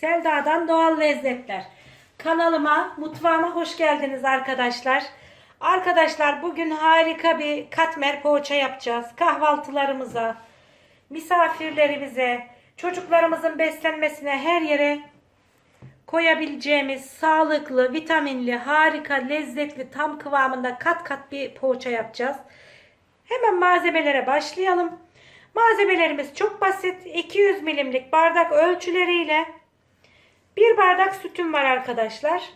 Selda'dan Doğal Lezzetler. Kanalıma, mutfağıma hoş geldiniz arkadaşlar. Arkadaşlar bugün harika bir katmer poğaça yapacağız. Kahvaltılarımıza, misafirlerimize, çocuklarımızın beslenmesine her yere koyabileceğimiz sağlıklı, vitaminli, harika, lezzetli, tam kıvamında kat kat bir poğaça yapacağız. Hemen malzemelere başlayalım. Malzemelerimiz çok basit. 200 milimlik bardak ölçüleriyle bir bardak sütüm var arkadaşlar.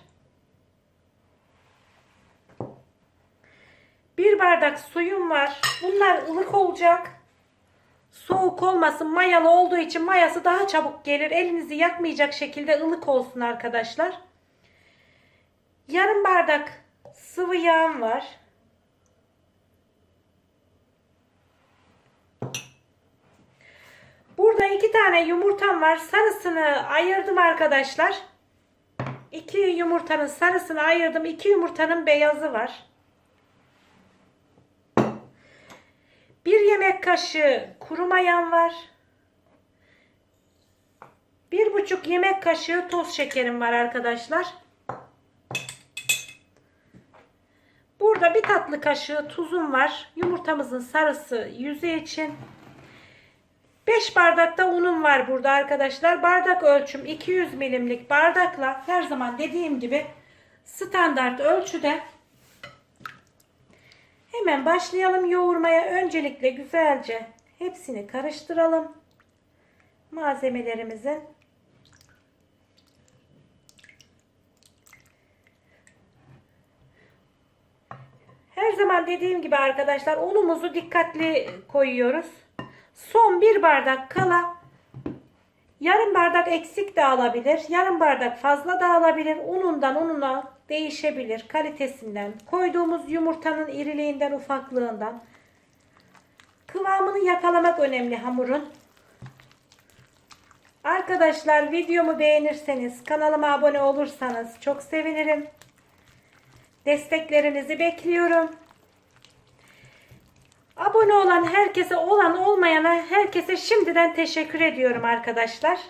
Bir bardak suyum var. Bunlar ılık olacak. Soğuk olmasın. Mayalı olduğu için mayası daha çabuk gelir. Elinizi yakmayacak şekilde ılık olsun arkadaşlar. Yarım bardak sıvı yağım var. Burada iki tane yumurtam var. Sarısını ayırdım arkadaşlar. İki yumurtanın sarısını ayırdım. İki yumurtanın beyazı var. Bir yemek kaşığı kuru mayam var. Bir buçuk yemek kaşığı toz şekerim var arkadaşlar. Burada bir tatlı kaşığı tuzum var. Yumurtamızın sarısı yüzü için. 5 bardak da unum var burada arkadaşlar. Bardak ölçüm 200 milimlik bardakla her zaman dediğim gibi standart ölçüde hemen başlayalım yoğurmaya. Öncelikle güzelce hepsini karıştıralım. Malzemelerimizin Her zaman dediğim gibi arkadaşlar unumuzu dikkatli koyuyoruz. Son bir bardak kala yarım bardak eksik de alabilir. Yarım bardak fazla da alabilir. Unundan ununa değişebilir. Kalitesinden, koyduğumuz yumurtanın iriliğinden, ufaklığından. Kıvamını yakalamak önemli hamurun. Arkadaşlar videomu beğenirseniz, kanalıma abone olursanız çok sevinirim. Desteklerinizi bekliyorum. Abone olan herkese, olan olmayana herkese şimdiden teşekkür ediyorum arkadaşlar.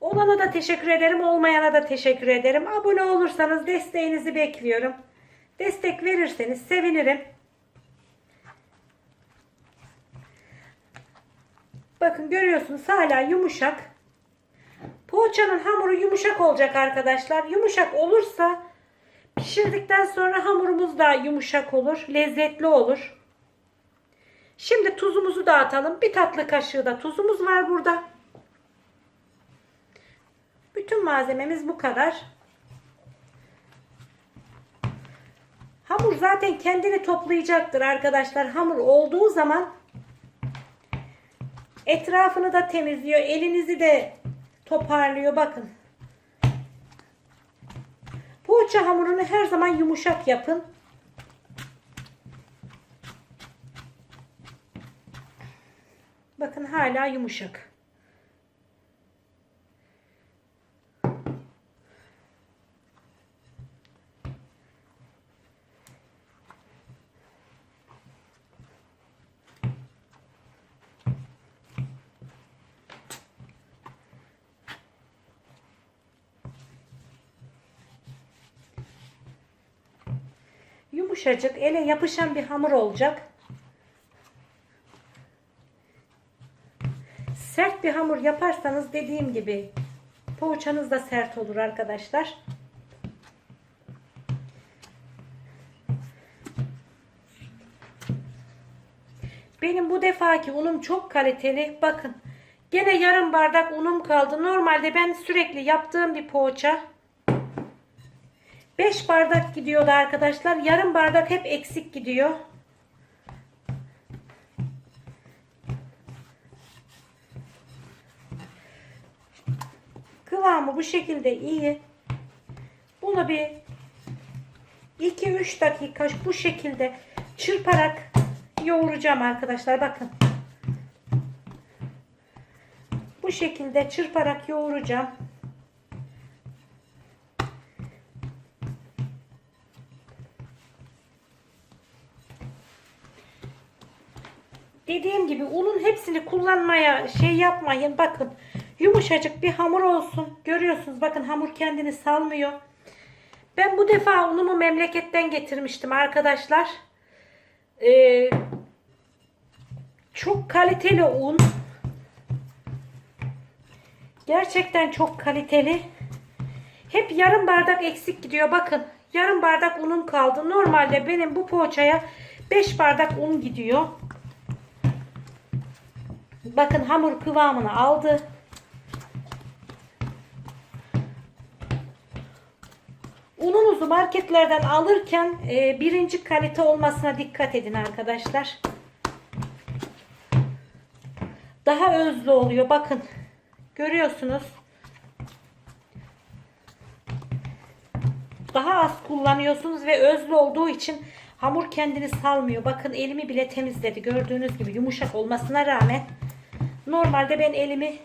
Olana da teşekkür ederim, olmayana da teşekkür ederim. Abone olursanız desteğinizi bekliyorum. Destek verirseniz sevinirim. Bakın görüyorsunuz hala yumuşak. Poğaçanın hamuru yumuşak olacak arkadaşlar. Yumuşak olursa pişirdikten sonra hamurumuz da yumuşak olur. Lezzetli olur. Şimdi tuzumuzu da atalım. Bir tatlı kaşığı da tuzumuz var burada. Bütün malzememiz bu kadar. Hamur zaten kendini toplayacaktır arkadaşlar. Hamur olduğu zaman etrafını da temizliyor. Elinizi de toparlıyor. Bakın. Poğaça hamurunu her zaman yumuşak yapın. Bakın hala yumuşak. Yumuşacık, ele yapışan bir hamur olacak. Sert bir hamur yaparsanız dediğim gibi poğaçanız da sert olur arkadaşlar. Benim bu defaki unum çok kaliteli. Bakın gene yarım bardak unum kaldı. Normalde ben sürekli yaptığım bir poğaça 5 bardak gidiyordu arkadaşlar. Yarım bardak hep eksik gidiyor. Kıvamı bu şekilde iyi. Bunu bir 2-3 dakika bu şekilde çırparak yoğuracağım arkadaşlar. Bakın. Bu şekilde çırparak yoğuracağım. Dediğim gibi unun hepsini kullanmaya şey yapmayın. Bakın Yumuşacık bir hamur olsun. Görüyorsunuz bakın hamur kendini salmıyor. Ben bu defa unumu memleketten getirmiştim arkadaşlar. Ee, çok kaliteli un. Gerçekten çok kaliteli. Hep yarım bardak eksik gidiyor. Bakın yarım bardak unum kaldı. Normalde benim bu poğaçaya 5 bardak un gidiyor. Bakın hamur kıvamını aldı. Ununuzu marketlerden alırken e, birinci kalite olmasına dikkat edin arkadaşlar. Daha özlü oluyor. Bakın görüyorsunuz. Daha az kullanıyorsunuz ve özlü olduğu için hamur kendini salmıyor. Bakın elimi bile temizledi. Gördüğünüz gibi yumuşak olmasına rağmen normalde ben elimi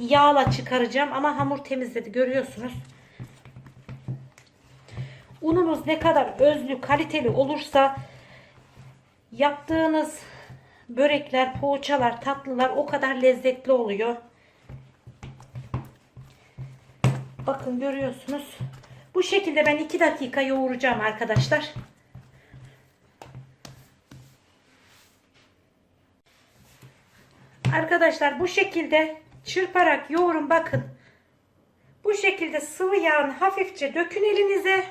yağla çıkaracağım ama hamur temizledi. Görüyorsunuz. Ununuz ne kadar özlü, kaliteli olursa yaptığınız börekler, poğaçalar, tatlılar o kadar lezzetli oluyor. Bakın görüyorsunuz. Bu şekilde ben 2 dakika yoğuracağım arkadaşlar. Arkadaşlar bu şekilde çırparak yoğurun bakın. Bu şekilde sıvı yağını hafifçe dökün elinize.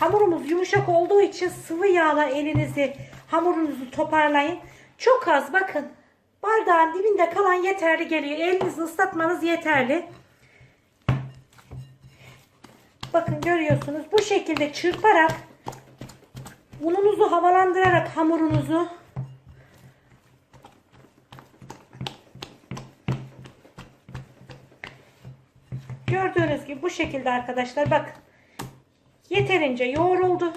Hamurumuz yumuşak olduğu için sıvı yağla elinizi hamurunuzu toparlayın. Çok az bakın. Bardağın dibinde kalan yeterli geliyor. Elinizi ıslatmanız yeterli. Bakın görüyorsunuz. Bu şekilde çırparak ununuzu havalandırarak hamurunuzu Gördüğünüz gibi bu şekilde arkadaşlar bak yeterince yoğruldu.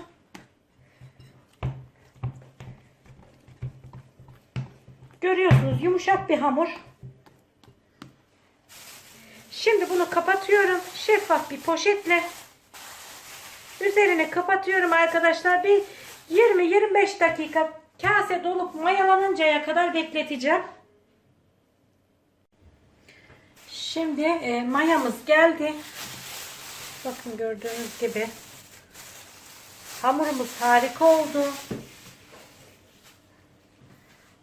Görüyorsunuz yumuşak bir hamur. Şimdi bunu kapatıyorum. Şeffaf bir poşetle. Üzerine kapatıyorum arkadaşlar. Bir 20-25 dakika kase dolup mayalanıncaya kadar bekleteceğim. Şimdi e, mayamız geldi. Bakın gördüğünüz gibi. Hamurumuz harika oldu.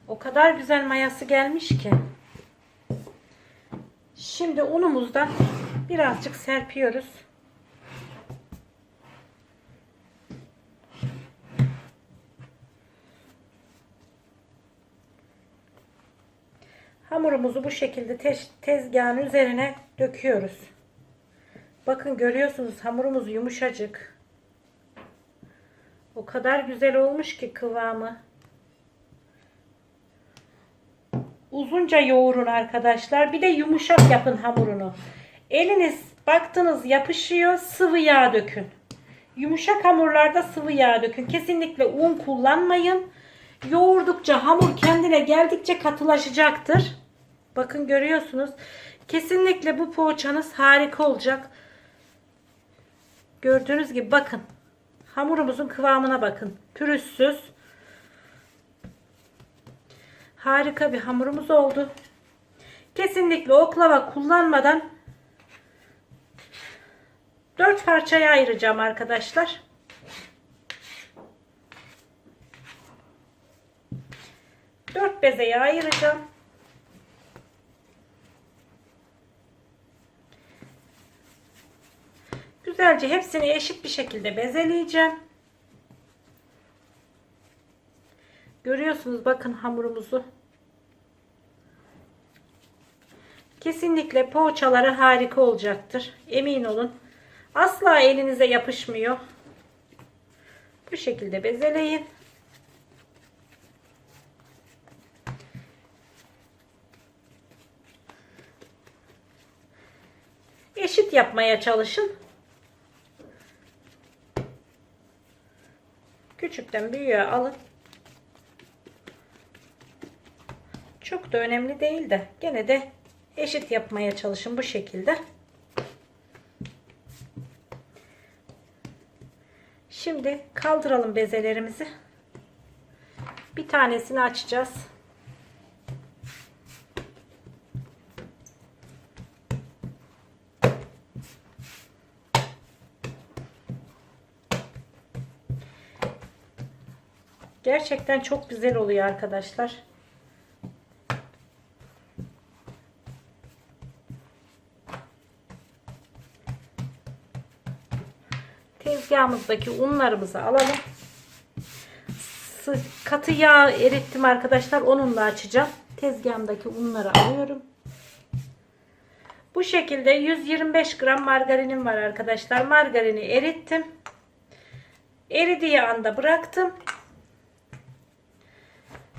O kadar güzel mayası gelmiş ki. Şimdi unumuzdan birazcık serpiyoruz. Hamurumuzu bu şekilde tez, tezgahın üzerine döküyoruz. Bakın görüyorsunuz hamurumuz yumuşacık. O kadar güzel olmuş ki kıvamı. Uzunca yoğurun arkadaşlar. Bir de yumuşak yapın hamurunu. Eliniz baktınız yapışıyor sıvı yağ dökün. Yumuşak hamurlarda sıvı yağ dökün. Kesinlikle un kullanmayın. Yoğurdukça hamur kendine geldikçe katılaşacaktır. Bakın görüyorsunuz. Kesinlikle bu poğaçanız harika olacak. Gördüğünüz gibi bakın. Hamurumuzun kıvamına bakın. Pürüzsüz. Harika bir hamurumuz oldu. Kesinlikle oklava kullanmadan 4 parçaya ayıracağım arkadaşlar. Dört bezeye ayıracağım. Güzelce hepsini eşit bir şekilde bezeleyeceğim. Görüyorsunuz bakın hamurumuzu. Kesinlikle poğaçaları harika olacaktır. Emin olun. Asla elinize yapışmıyor. Bu şekilde bezeleyin. Eşit yapmaya çalışın. Küçükten büyüğe alın. Çok da önemli değil de gene de eşit yapmaya çalışın bu şekilde. Şimdi kaldıralım bezelerimizi. Bir tanesini açacağız. Gerçekten çok güzel oluyor arkadaşlar. Tezgahımızdaki unlarımızı alalım. Katı yağ erittim arkadaşlar. Onunla açacağım. Tezgahımdaki unları alıyorum. Bu şekilde 125 gram margarinim var arkadaşlar. Margarini erittim. Eridiği anda bıraktım.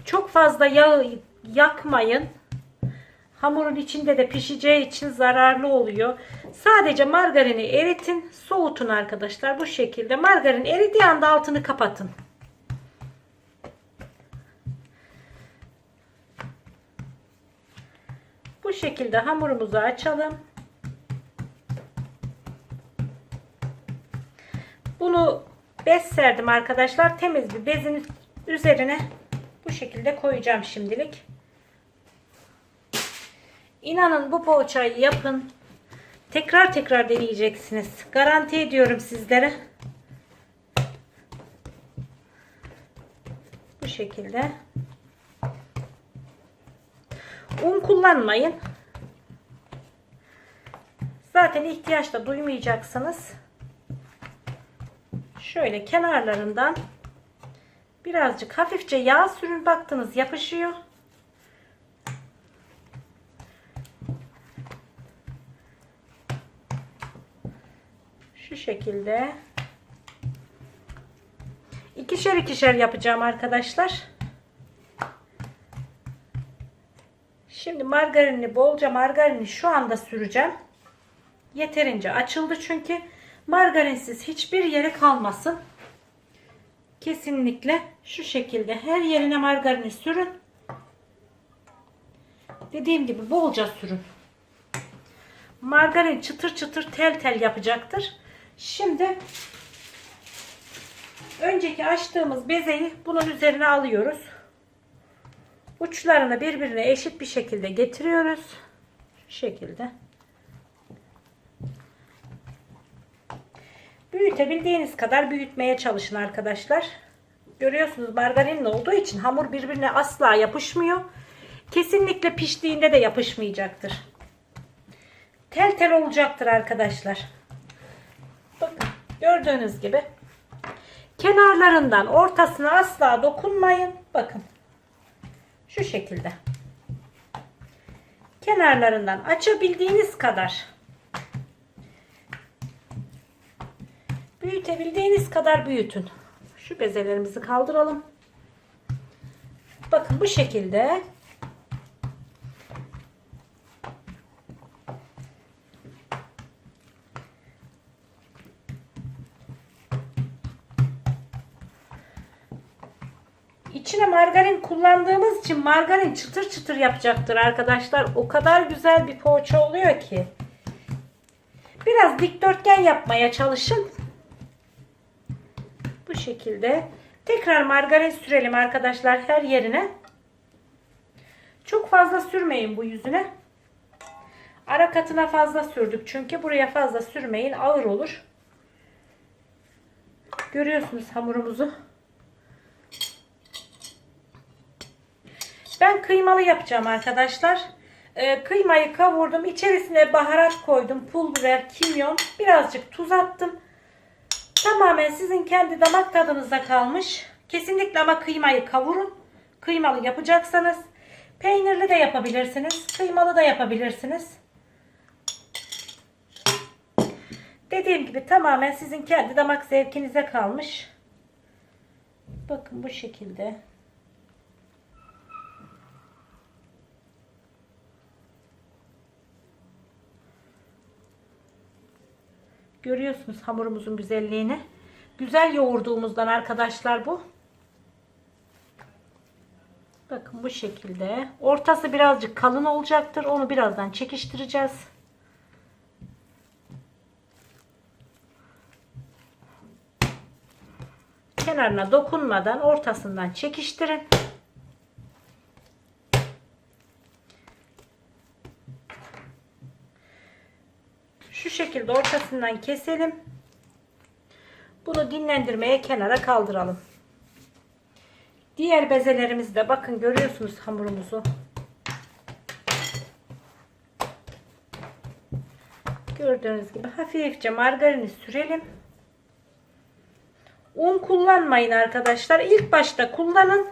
Çok fazla yağı yakmayın. Hamurun içinde de pişeceği için zararlı oluyor. Sadece margarini eritin, soğutun arkadaşlar. Bu şekilde margarin eridiği anda altını kapatın. Bu şekilde hamurumuzu açalım. Bunu bez serdim arkadaşlar. Temiz bir bezin üzerine bu şekilde koyacağım şimdilik. İnanın bu poğaçayı yapın. Tekrar tekrar deneyeceksiniz. Garanti ediyorum sizlere. Bu şekilde. Un kullanmayın. Zaten ihtiyaç da duymayacaksınız. Şöyle kenarlarından birazcık hafifçe yağ sürün baktınız yapışıyor. Şu şekilde ikişer ikişer yapacağım arkadaşlar. Şimdi margarini bolca margarini şu anda süreceğim. Yeterince açıldı çünkü margarinsiz hiçbir yere kalmasın. Kesinlikle şu şekilde her yerine margarini sürün. Dediğim gibi bolca sürün. Margarin çıtır çıtır tel tel yapacaktır. Şimdi önceki açtığımız bezeyi bunun üzerine alıyoruz. Uçlarını birbirine eşit bir şekilde getiriyoruz. Şu şekilde. Büyütebildiğiniz kadar büyütmeye çalışın arkadaşlar. Görüyorsunuz margarinli olduğu için hamur birbirine asla yapışmıyor. Kesinlikle piştiğinde de yapışmayacaktır. Tel tel olacaktır arkadaşlar. Bakın gördüğünüz gibi kenarlarından ortasına asla dokunmayın. Bakın şu şekilde. Kenarlarından açabildiğiniz kadar büyütebildiğiniz kadar büyütün. Şu bezelerimizi kaldıralım. Bakın bu şekilde İçine margarin kullandığımız için margarin çıtır çıtır yapacaktır arkadaşlar. O kadar güzel bir poğaça oluyor ki. Biraz dikdörtgen yapmaya çalışın. Şekilde. Tekrar margarin sürelim arkadaşlar her yerine. Çok fazla sürmeyin bu yüzüne. Ara katına fazla sürdük çünkü buraya fazla sürmeyin ağır olur. Görüyorsunuz hamurumuzu. Ben kıymalı yapacağım arkadaşlar. Ee, kıymayı kavurdum. İçerisine baharat koydum. Pul biber, kimyon, birazcık tuz attım. Tamamen sizin kendi damak tadınıza kalmış. Kesinlikle ama kıymayı kavurun. Kıymalı yapacaksanız peynirli de yapabilirsiniz. Kıymalı da yapabilirsiniz. Dediğim gibi tamamen sizin kendi damak zevkinize kalmış. Bakın bu şekilde. Görüyorsunuz hamurumuzun güzelliğini. Güzel yoğurduğumuzdan arkadaşlar bu. Bakın bu şekilde. Ortası birazcık kalın olacaktır. Onu birazdan çekiştireceğiz. Kenarına dokunmadan ortasından çekiştirin. Şu şekilde ortasından keselim. Bunu dinlendirmeye kenara kaldıralım. Diğer bezelerimiz de bakın görüyorsunuz hamurumuzu. Gördüğünüz gibi hafifçe margarini sürelim. Un kullanmayın arkadaşlar. İlk başta kullanın.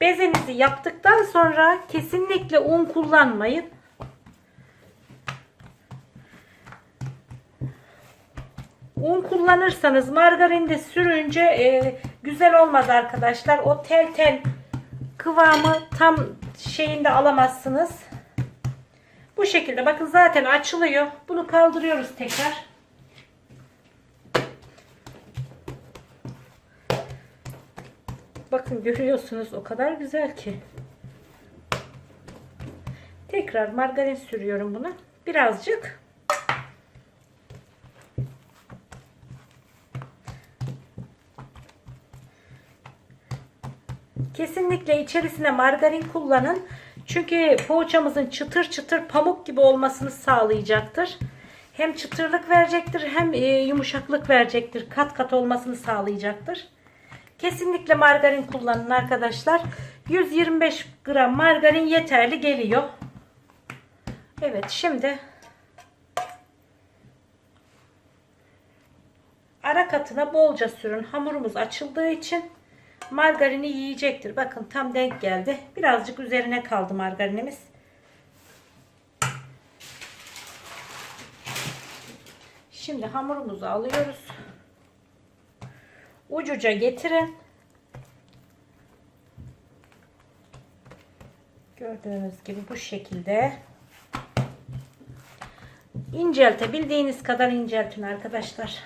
Bezenizi yaptıktan sonra kesinlikle un kullanmayın. Un kullanırsanız margarinde sürünce e, güzel olmaz arkadaşlar. O tel tel kıvamı tam şeyinde alamazsınız. Bu şekilde bakın zaten açılıyor. Bunu kaldırıyoruz tekrar. Bakın görüyorsunuz o kadar güzel ki. Tekrar margarin sürüyorum buna. Birazcık. Kesinlikle içerisine margarin kullanın. Çünkü poğaçamızın çıtır çıtır pamuk gibi olmasını sağlayacaktır. Hem çıtırlık verecektir hem e, yumuşaklık verecektir. Kat kat olmasını sağlayacaktır. Kesinlikle margarin kullanın arkadaşlar. 125 gram margarin yeterli geliyor. Evet şimdi ara katına bolca sürün. Hamurumuz açıldığı için margarini yiyecektir. Bakın tam denk geldi. Birazcık üzerine kaldı margarinimiz. Şimdi hamurumuzu alıyoruz. Ucuca getirin. Gördüğünüz gibi bu şekilde inceltebildiğiniz kadar inceltin arkadaşlar.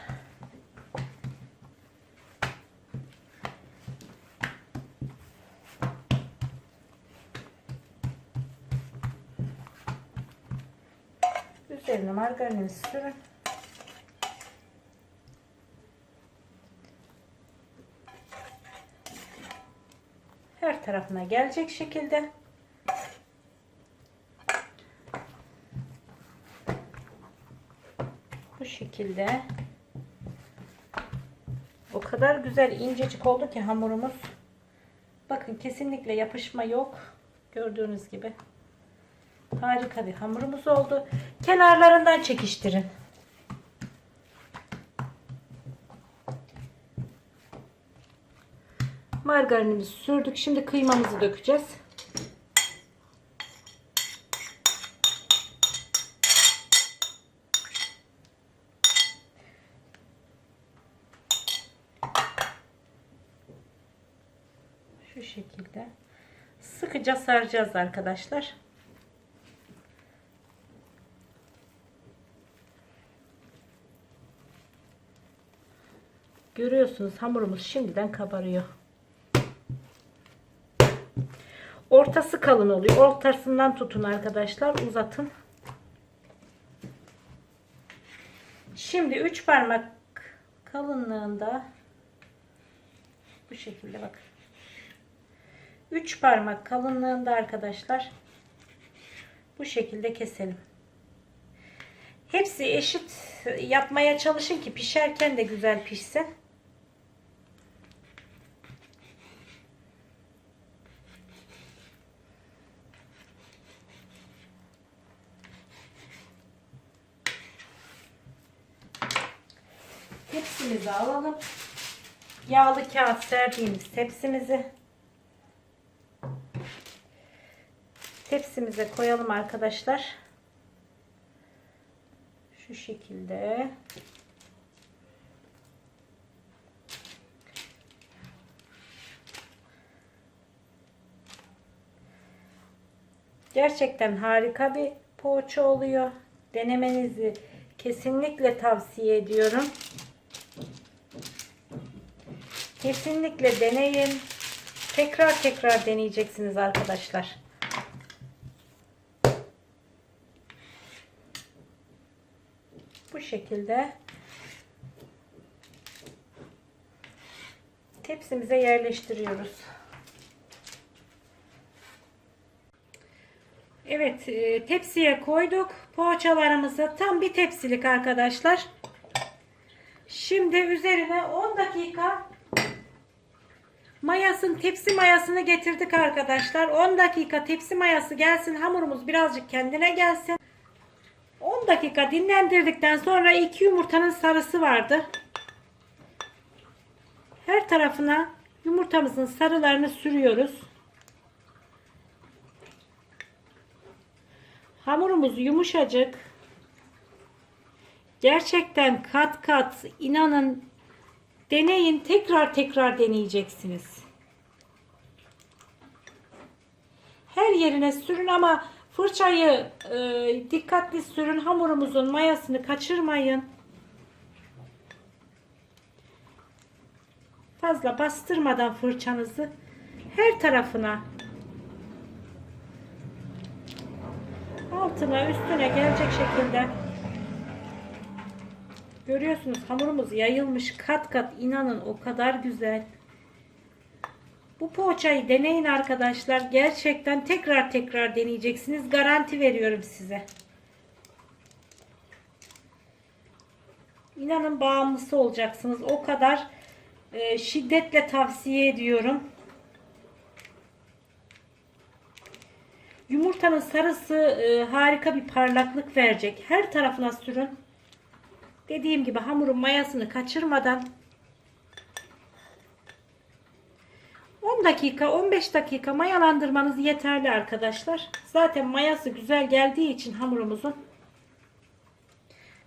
Üzerine margarinimizi sürün. Her tarafına gelecek şekilde. Bu şekilde. O kadar güzel incecik oldu ki hamurumuz. Bakın kesinlikle yapışma yok. Gördüğünüz gibi. Harika bir hamurumuz oldu. Kenarlarından çekiştirin. Margarinimizi sürdük. Şimdi kıymamızı dökeceğiz. Şu şekilde sıkıca saracağız arkadaşlar. Görüyorsunuz hamurumuz şimdiden kabarıyor. Ortası kalın oluyor. Ortasından tutun arkadaşlar. Uzatın. Şimdi 3 parmak kalınlığında bu şekilde bakın. 3 parmak kalınlığında arkadaşlar bu şekilde keselim. Hepsi eşit yapmaya çalışın ki pişerken de güzel pişsin. Tepsimizi alalım. Yağlı kağıt serdiğimiz tepsimizi tepsimize koyalım arkadaşlar. Şu şekilde. Gerçekten harika bir poğaça oluyor. Denemenizi kesinlikle tavsiye ediyorum. Kesinlikle deneyin. Tekrar tekrar deneyeceksiniz arkadaşlar. Bu şekilde tepsimize yerleştiriyoruz. Evet e, tepsiye koyduk. Poğaçalarımızı tam bir tepsilik arkadaşlar. Şimdi üzerine 10 dakika Mayasını, tepsi mayasını getirdik arkadaşlar. 10 dakika tepsi mayası gelsin. Hamurumuz birazcık kendine gelsin. 10 dakika dinlendirdikten sonra iki yumurtanın sarısı vardı. Her tarafına yumurtamızın sarılarını sürüyoruz. Hamurumuz yumuşacık. Gerçekten kat kat inanın deneyin tekrar tekrar deneyeceksiniz. Her yerine sürün ama fırçayı e, dikkatli sürün. Hamurumuzun mayasını kaçırmayın. Fazla bastırmadan fırçanızı her tarafına altına üstüne gelecek şekilde görüyorsunuz hamurumuz yayılmış kat kat inanın o kadar güzel. Bu poğaçayı deneyin arkadaşlar. Gerçekten tekrar tekrar deneyeceksiniz. Garanti veriyorum size. İnanın bağımlısı olacaksınız. O kadar e, şiddetle tavsiye ediyorum. Yumurtanın sarısı e, harika bir parlaklık verecek. Her tarafına sürün. Dediğim gibi hamurun mayasını kaçırmadan 10 dakika 15 dakika mayalandırmanız yeterli arkadaşlar. Zaten mayası güzel geldiği için hamurumuzun.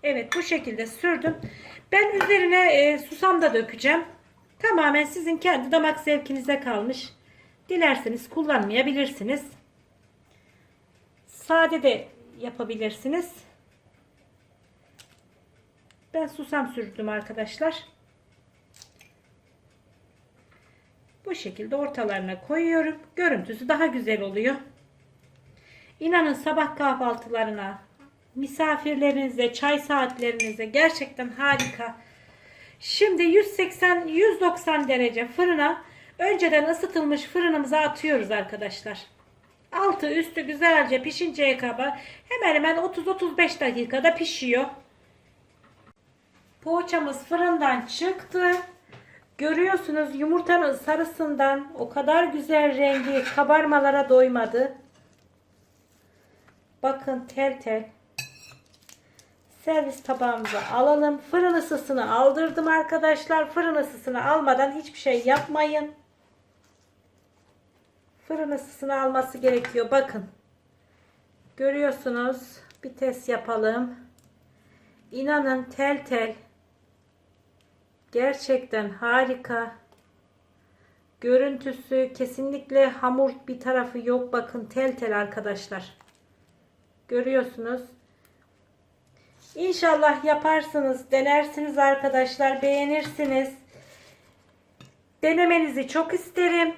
Evet bu şekilde sürdüm. Ben üzerine e, susam da dökeceğim. Tamamen sizin kendi damak zevkinize kalmış. Dilerseniz kullanmayabilirsiniz. Sade de yapabilirsiniz. Ben susam sürdüm arkadaşlar. Bu şekilde ortalarına koyuyorum. Görüntüsü daha güzel oluyor. İnanın sabah kahvaltılarına, misafirlerinize, çay saatlerinize gerçekten harika. Şimdi 180-190 derece fırına önceden ısıtılmış fırınımıza atıyoruz arkadaşlar. Altı üstü güzelce pişinceye kadar hemen hemen 30-35 dakikada pişiyor. Poğaçamız fırından çıktı. Görüyorsunuz yumurtanın sarısından o kadar güzel rengi kabarmalara doymadı. Bakın tel tel. Servis tabağımıza alalım. Fırın ısısını aldırdım arkadaşlar. Fırın ısısını almadan hiçbir şey yapmayın. Fırın ısısını alması gerekiyor. Bakın. Görüyorsunuz. Bir test yapalım. İnanın tel tel. Gerçekten harika. Görüntüsü kesinlikle hamur bir tarafı yok. Bakın tel tel arkadaşlar. Görüyorsunuz. İnşallah yaparsınız, denersiniz arkadaşlar, beğenirsiniz. Denemenizi çok isterim.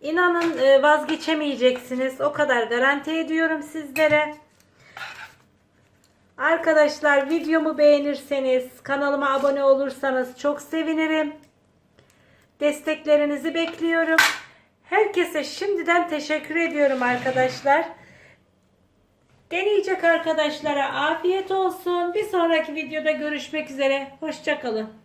İnanın e, vazgeçemeyeceksiniz. O kadar garanti ediyorum sizlere. Arkadaşlar videomu beğenirseniz, kanalıma abone olursanız çok sevinirim. Desteklerinizi bekliyorum. Herkese şimdiden teşekkür ediyorum arkadaşlar. Deneyecek arkadaşlara afiyet olsun. Bir sonraki videoda görüşmek üzere. Hoşçakalın.